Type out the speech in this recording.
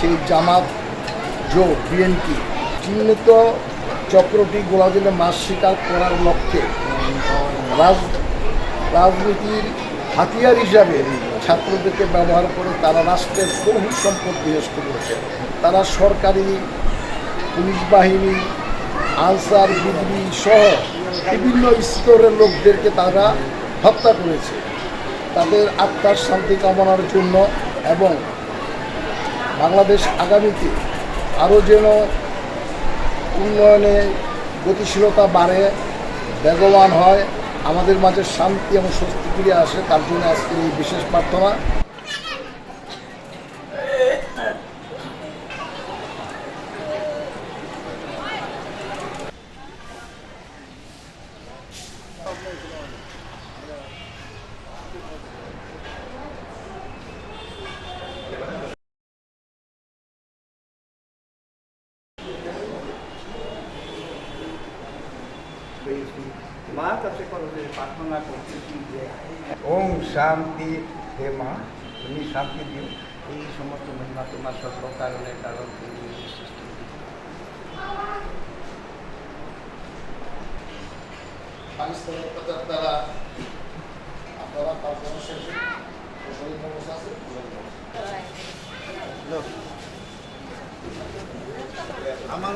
সেই জামাত জোট বিএনপি চিহ্নিত চক্রটি গোলাদিনে মাস শিকার করার লক্ষ্যে রাজ, রাজনীতির হাতিয়ার হিসাবে ছাত্রদেরকে ব্যবহার করে তারা রাষ্ট্রের বহু সম্পদ বিনষ্ট করেছে। তারা সরকারি, পুলিশ বাহিনী, আনসার বিদ্রোহী সহ বিভিন্ন স্তরের লোকদেরকে তারা হত্যা করেছে। তাদের আত্মার শান্তি কামনার জন্য এবং বাংলাদেশ আগামীতে আরও যেন উন্নয়নে গতিশীলতা বাড়ে, বেগবান হয়, আমাদের মাঝে শান্তি এবং স্বস্তি ফিরে আসে, তার জন্য আজকের এই বিশেষ প্রার্থনা। প্রার্থনা করতেছি যে ওম শান্তি হে মা তুমি শান্তি দিও। এই সমস্ত মহিমা তোমার সর্ব কারণের কারণ তুমি সৃষ্টি পাকিস্তানের দ্বারা আপনারা প্রার্থনা শেষে আছে? আমার